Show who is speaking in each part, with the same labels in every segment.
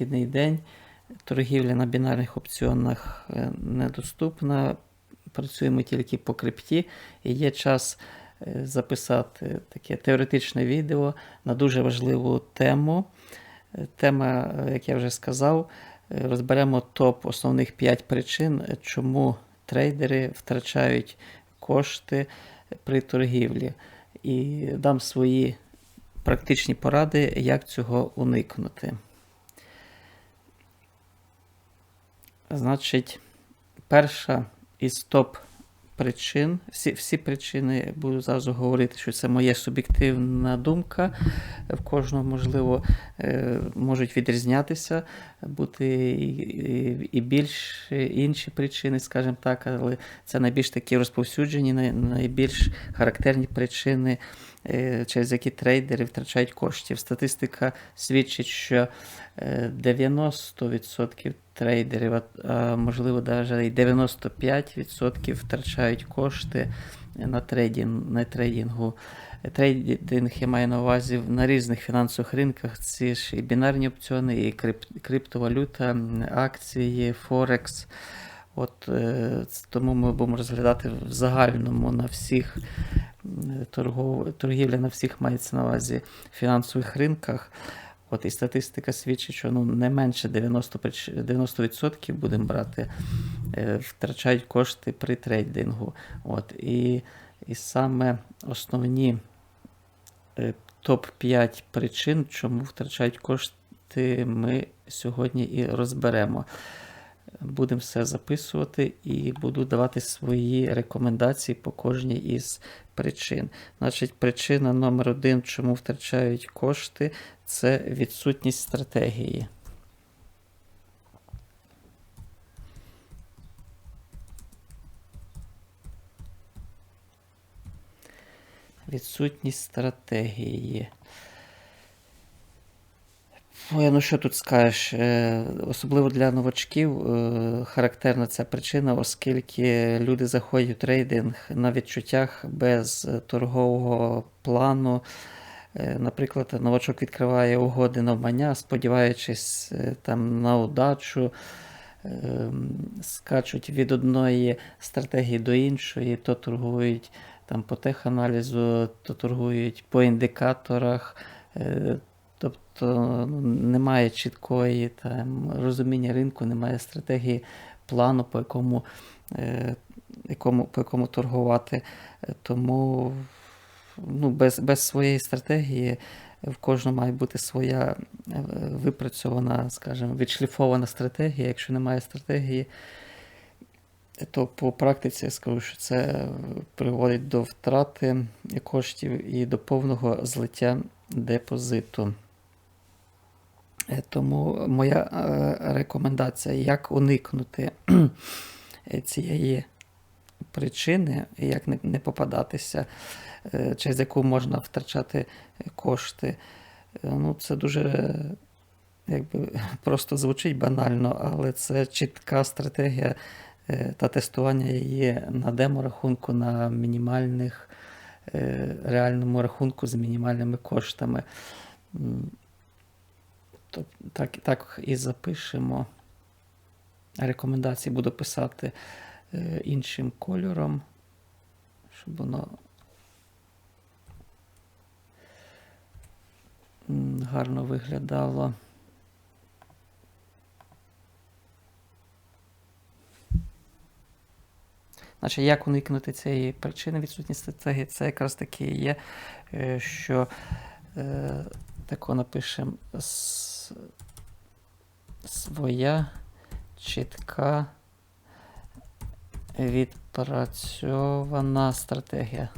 Speaker 1: вихідний день. Торгівля на бінарних опціонах е, недоступна. Працюємо тільки по крипті, і є час е, записати таке теоретичне відео на дуже важливу тему. Е, Тема, як я вже сказав, розберемо топ основних 5 причин, чому трейдери втрачають кошти при торгівлі. І дам свої практичні поради, як цього уникнути. Значить, перша із топ причин, всі, всі причини буду зразу говорити, що це моя суб'єктивна думка. В кожного, можливо, е, можуть відрізнятися, бути і, більш інші причини, скажімо так, але це найбільш такі розповсюджені, найбільш характерні причини, е, через які трейдери втрачають коштів. Статистика свідчить, що е, 90% трейдерів, а- а можливо навіть 95% втрачають кошти на трейдинг, на трейдингу. Трейдинг я маю на увазі на різних фінансових ринках. Ці ж і бінарні опціони, і крип- криптовалюта, акції, Форекс. От, е, тому ми будемо розглядати в загальному на всіх торгов... торгівля на всіх мається на увазі фінансових ринках. От і статистика свідчить, що ну, не менше 90%, 90% будемо брати, е, втрачають кошти при трейдингу. От, і, і саме основні е, топ-5 причин, чому втрачають кошти, ми сьогодні і розберемо. Будемо все записувати і буду давати свої рекомендації по кожній із причин. Значить, причина номер один, чому втрачають кошти, це відсутність стратегії. Відсутність стратегії. Ой, ну що тут скажеш? Е, Особливо для новачків е, характерна ця причина, оскільки люди заходять у трейдинг на відчуттях без торгового плану. Е, Наприклад, новачок відкриває угоди навмання, сподіваючись е, там на удачу, скачуть від одної стратегії до іншої, то торгують там по теханалізу, то торгують по індикаторах. Тобто ну, немає чіткої там, розуміння ринку, немає стратегії плану, по якому, е, якому, по якому торгувати. Е, Тому ну, без, без своєї стратегії в кожного має бути своя е, випрацьована, скажімо, відшліфована стратегія. Якщо немає стратегії, то по практиці я скажу, що це приводить до втрати коштів і до повного злиття депозиту. Е, Тому моя е, рекомендація, як уникнути е, цієї причини, як не, попадатися, через яку можна втрачати кошти. Ну, це дуже якби, просто звучить банально, але це чітка стратегія та тестування її на демо-рахунку, на мінімальних реальному рахунку з мінімальними коштами. М, то, так, так і запишемо. Рекомендації буду писати е, іншим кольором, щоб воно гарно виглядало. Значить, як уникнути цієї причини відсутності стратегії? Це якраз таки є, е, що е, тако напишемо своя чітка відпрацьована стратегія.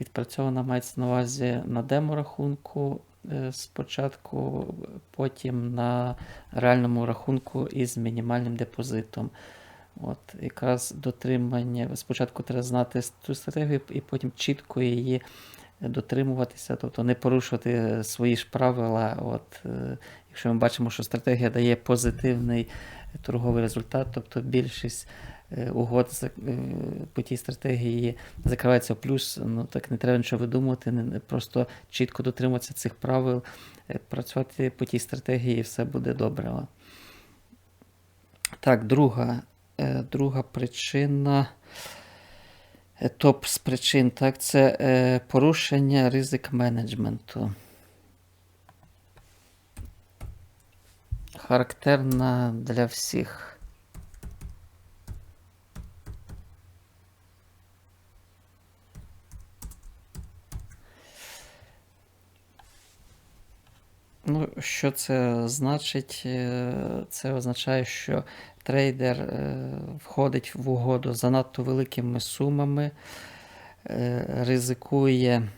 Speaker 1: Відпрацьована мається на увазі на демо-рахунку е, спочатку, потім на реальному рахунку із мінімальним депозитом. От, якраз дотримання. Спочатку треба знати цю стратегію і потім чітко її дотримуватися, тобто не порушувати свої ж правила. От, е, якщо ми бачимо, що стратегія дає позитивний торговий результат, тобто більшість е, угод е, по тій стратегії закривається в плюс, ну так не треба нічого видумувати, не, просто чітко дотримуватися цих правил, працювати по тій стратегії, і все буде добре. Так, друга, друга причина. Топ з причин, так, це е, порушення ризик менеджменту. Характерна для всіх. Ну, що це значить? Е, Це означає, що трейдер е, входить в угоду занадто великими сумами, е, ризикує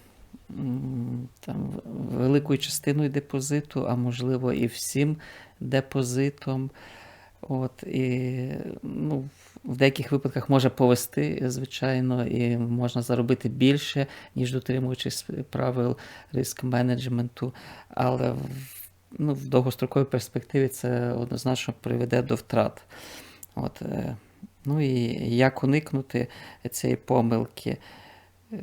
Speaker 1: там, великою частиною депозиту, а можливо і всім депозитом. От, і, ну, в деяких випадках може повести, звичайно, і можна заробити більше, ніж дотримуючись правил риск менеджменту, але ну, в довгостроковій перспективі це однозначно приведе до втрат. От, е, ну і як уникнути цієї помилки? Е,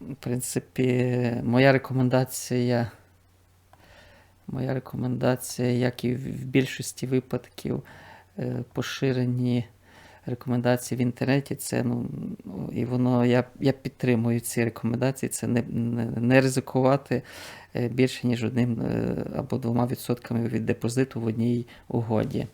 Speaker 1: В принципі, моя рекомендація. Моя рекомендація, як і в більшості випадків, поширені рекомендації в інтернеті, це ну, і воно я, я підтримую ці рекомендації. Це не, не, ризикувати е, більше, ніж одним е, або двома відсотками від депозиту в одній угоді.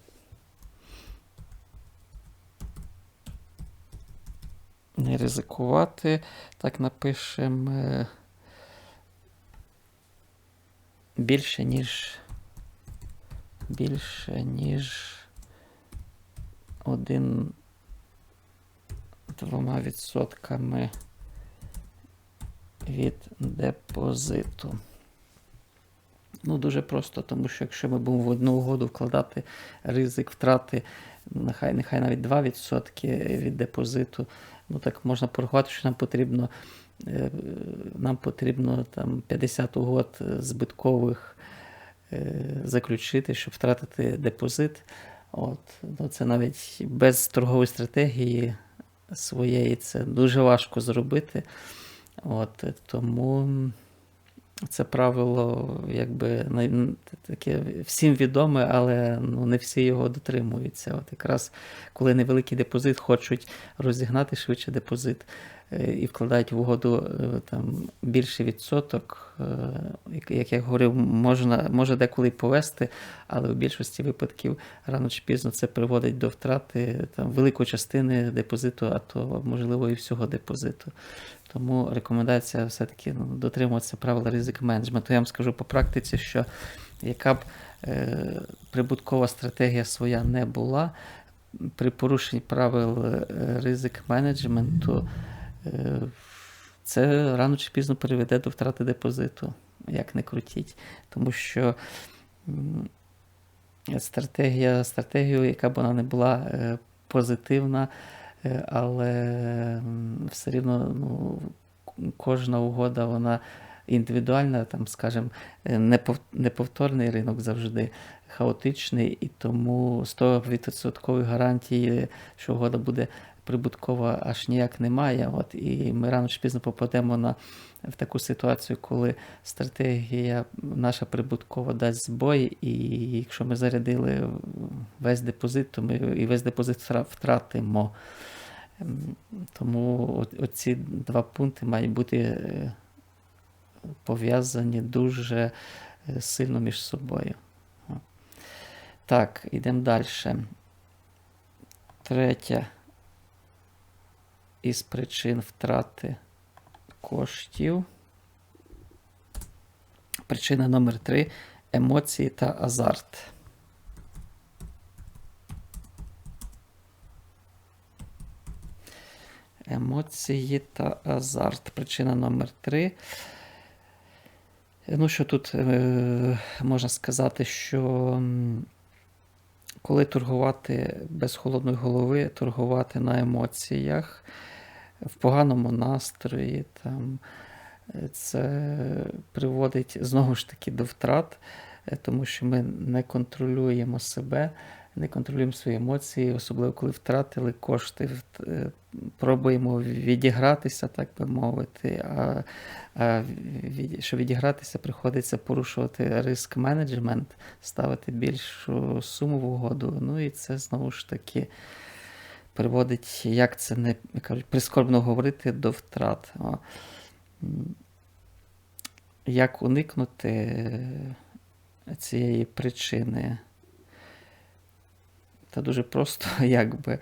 Speaker 1: Не ризикувати, так напишемо. е, Більше, ніж. Більше, ніж один двома відсотками від депозиту. Ну, дуже просто, тому що якщо ми будемо в одну угоду вкладати ризик втрати, нехай, нехай навіть 2% від депозиту, ну так можна порахувати, що нам потрібно, е, нам потрібно там 50 угод збиткових е, заключити, щоб втратити депозит. От, ну, це навіть без торгової стратегії своєї це дуже важко зробити. От, тому це правило, якби таке всім відоме, але ну, не всі його дотримуються. От якраз коли невеликий депозит хочуть розігнати швидше депозит і вкладають в угоду е, там більший відсоток, е, як- я говорив, можна, може деколи повести, але в більшості випадків рано чи пізно це приводить до втрати там, великої частини депозиту, а то можливо і всього депозиту. Тому рекомендація все-таки ну, дотримуватися правил ризик менеджменту. Я вам скажу по практиці, що яка б е, прибуткова стратегія своя не була, при порушенні правил е, ризик менеджменту, е, це рано чи пізно приведе до втрати депозиту, як не крутіть. Тому що стратегія, стратегію, яка б вона не була е, позитивна, е, але все рівно ну, кожна угода вона індивідуальна, там, скажімо, е, непов- неповторний ринок завжди хаотичний, і тому 100% гарантії, що угода буде прибуткова, аж ніяк немає. От, і ми рано чи пізно попадемо на, в таку ситуацію, коли стратегія наша прибуткова дасть збой, і якщо ми зарядили весь депозит, то ми і весь депозит втратимо. Ем, Тому оці два пункти мають бути е, пов'язані дуже е, сильно між собою. Так, йдемо далі. Третя із причин втрати коштів. Причина номер три емоції та азарт. Емоції та азарт. Причина номер три. Ну, що тут е, можна сказати, що коли торгувати без холодної голови, торгувати на емоціях, в поганому настрої, там, е, це приводить знову ж таки до втрат, е, тому що ми не контролюємо себе, не контролюємо свої емоції, особливо коли втратили кошти, е, пробуємо відігратися, так би мовити. А, а від- щоб відігратися, приходиться порушувати риск менеджмент, ставити більшу суму в угоду. Ну і це знову ж таки приводить, як це не кажуть, прискорбно говорити до втрат. О. Як уникнути е, цієї причини? Та дуже просто, якби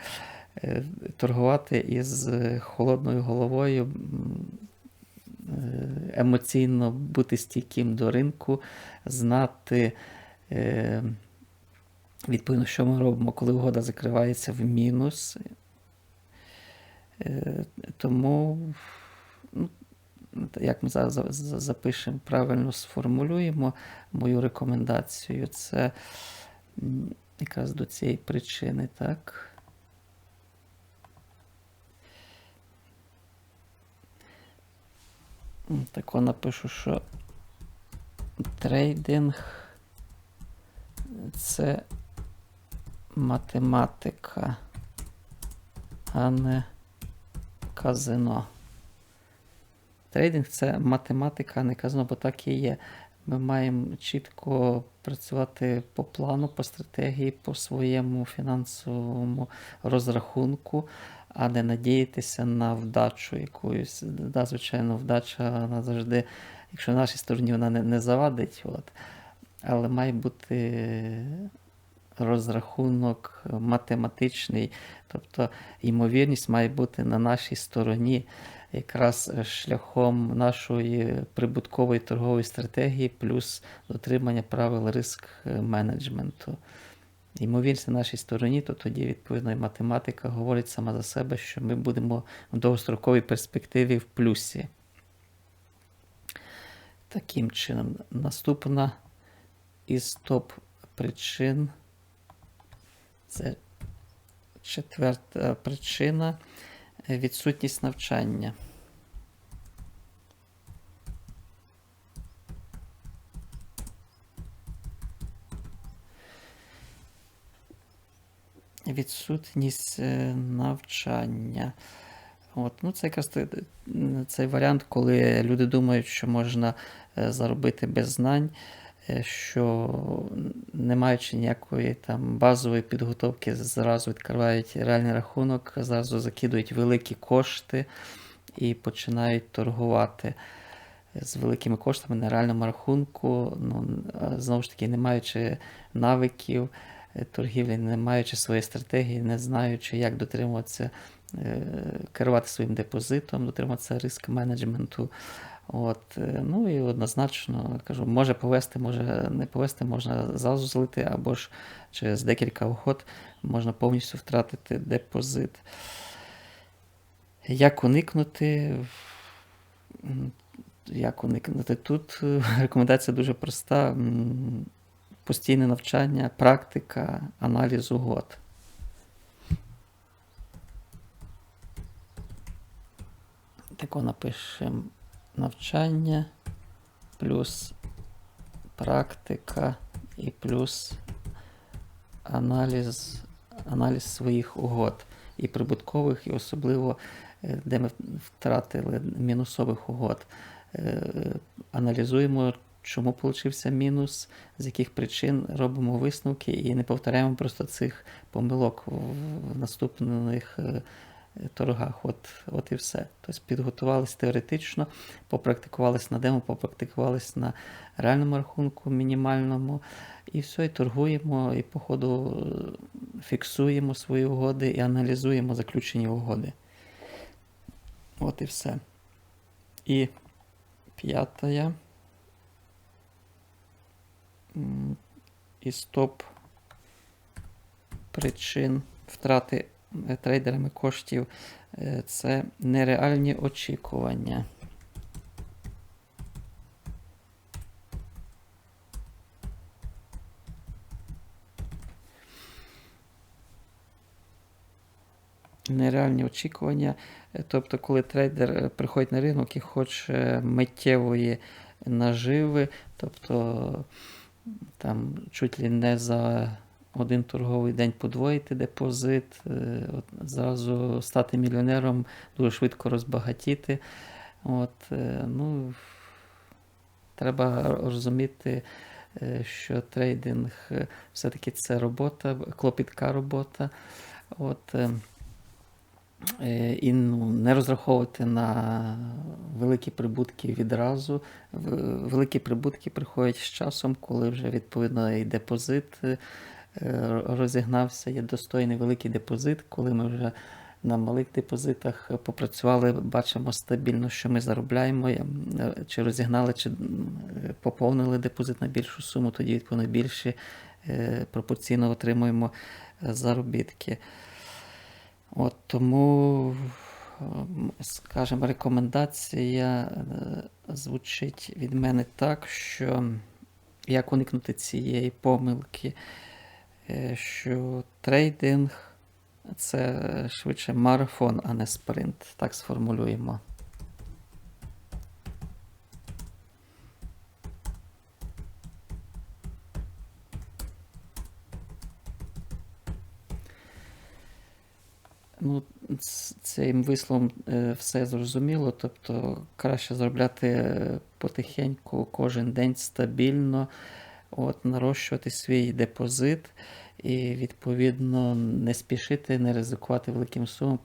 Speaker 1: е, торгувати із холодною головою, е, емоційно бути стійким до ринку, знати, відповідно, що ми робимо, коли угода закривається в мінус. Е, Тому, ну, як ми зараз за- за- запишемо, правильно сформулюємо мою рекомендацію, це якраз до цієї причини, так. Так напишу, що трейдинг це математика, а не казино. Трейдинг це математика, а не казино, бо так і є. Ми маємо чітко працювати по плану, по стратегії, по своєму фінансовому розрахунку, а не надіятися на вдачу якоюсь. Да, звичайно, вдача завжди, якщо на нашій стороні вона не, не завадить, от, але має бути розрахунок математичний, тобто ймовірність має бути на нашій стороні якраз шляхом нашої прибуткової торгової стратегії плюс дотримання правил риск менеджменту. Ймовірність на нашій стороні, то тоді, відповідно, і математика говорить сама за себе, що ми будемо в довгостроковій перспективі в плюсі. Таким чином, наступна із топ причин це четверта причина відсутність навчання. Відсутність е, навчання. От, ну Це якраз цей варіант, коли люди думають, що можна е, заробити без знань, що не маючи ніякої там базової підготовки, зразу відкривають реальний рахунок, зразу закидують великі кошти і починають торгувати з великими коштами на реальному рахунку. Ну, знову ж таки, не маючи навиків е, торгівлі, не маючи своєї стратегії, не знаючи, як дотримуватися, е, керувати своїм депозитом, дотримуватися риск менеджменту. От, е, ну і однозначно кажу, може повести, може не повести, можна зразу злити, або ж через декілька угод можна повністю втратити депозит. Як уникнути? Як уникнути? Тут е, рекомендація дуже проста: постійне навчання, практика, аналіз угод. Тако напишемо навчання плюс практика і плюс аналіз, аналіз своїх угод. І прибуткових, і особливо, е, де ми втратили мінусових угод. Е, Аналізуємо, чому получився мінус, з яких причин робимо висновки і не повторяємо просто цих помилок в наступних е, торгах. От, от і все. Тобто підготувалися теоретично, попрактикувалися на демо, попрактикувалися на реальному рахунку мінімальному. І все, і торгуємо, і по ходу е, фіксуємо свої угоди і аналізуємо заключені угоди. От і все. І п'ятая. М, Із топ причин втрати трейдерами коштів е, це нереальні очікування. Нереальні очікування. Е, Тобто, коли трейдер е, приходить на ринок і хоче миттєвої наживи, тобто там чуть ли не за один торговий день подвоїти депозит, е, от, зразу стати мільйонером, дуже швидко розбагатіти. От, е, ну, треба розуміти, е, що трейдинг все-таки це робота, клопітка робота. От, і ну, не розраховувати на великі прибутки відразу. Великі прибутки приходять з часом, коли вже відповідно і депозит розігнався, є достойний великий депозит, коли ми вже на малих депозитах попрацювали, бачимо стабільно, що ми заробляємо, е, чи розігнали, чи е, поповнили депозит на більшу суму, тоді відповідно більше е, пропорційно отримуємо е, заробітки. От тому, скажімо, рекомендація е, звучить від мене так, що як уникнути цієї помилки, е, що трейдинг це швидше марафон, а не спринт. Так сформулюємо. Ну, цим висловом е, все зрозуміло. Тобто краще заробляти е, потихеньку кожен день стабільно, от, нарощувати свій депозит і, відповідно, не спішити, не ризикувати великим сумам.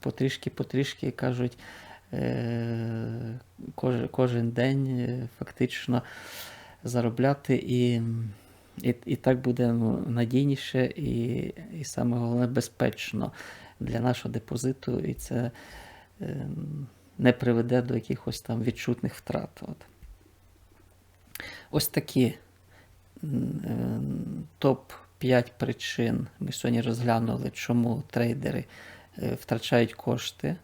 Speaker 1: Потрішки-потрішки кажуть, е, кожен, день е, фактично заробляти і. І, і так буде ну, надійніше і, і саме головне безпечно для нашого депозиту, і це е, не приведе до якихось там відчутних втрат. От. Ось такі топ-5 причин ми сьогодні розглянули, чому трейдери е, втрачають кошти.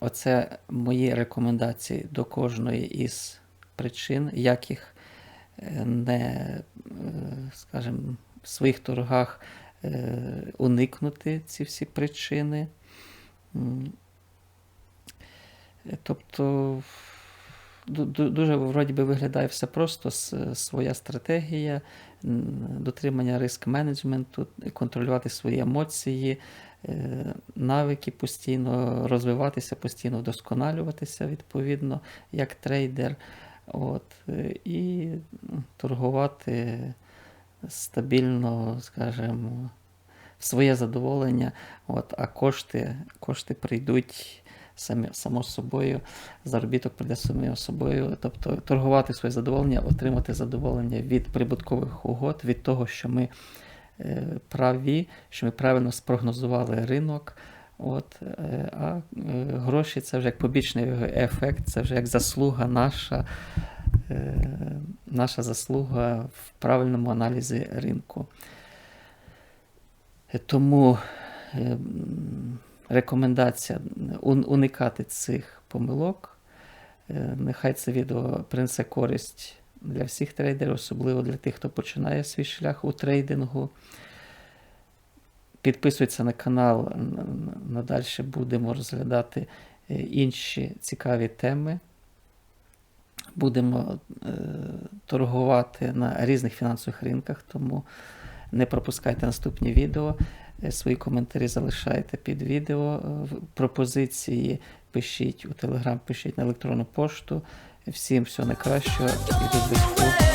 Speaker 1: Оце мої рекомендації до кожної із причин, як їх е, не, е, скажімо, в своїх торгах уникнути ці всі причини. Тобто дуже вроді би виглядає все просто, своя стратегія, дотримання риск менеджменту, контролювати свої емоції, е, навики постійно розвиватися, постійно вдосконалюватися відповідно, як трейдер. От, е, і торгувати стабільно, скажімо, своє задоволення, от, а кошти, кошти прийдуть само собою, заробіток прийде самим собою. Тобто торгувати своє задоволення, отримати задоволення від прибуткових угод, від того, що ми е, праві, що ми правильно спрогнозували ринок. От, е, а е, гроші це вже як побічний ефект, це вже як заслуга наша, наша заслуга в правильному аналізі ринку. Тому рекомендація уникати цих помилок. Е, Нехай це відео принесе користь для всіх трейдерів, особливо для тих, хто починає свій шлях у трейдингу. Підписуйтесь на канал, н- н- надалі будемо розглядати е, інші цікаві теми. Будемо е, торгувати на різних фінансових ринках, тому не пропускайте наступні відео. Е, Свої коментарі залишайте під відео. Е, Пропозиції пишіть у Телеграм, пишіть на електронну пошту. Всім всього найкращого і до зустрічі.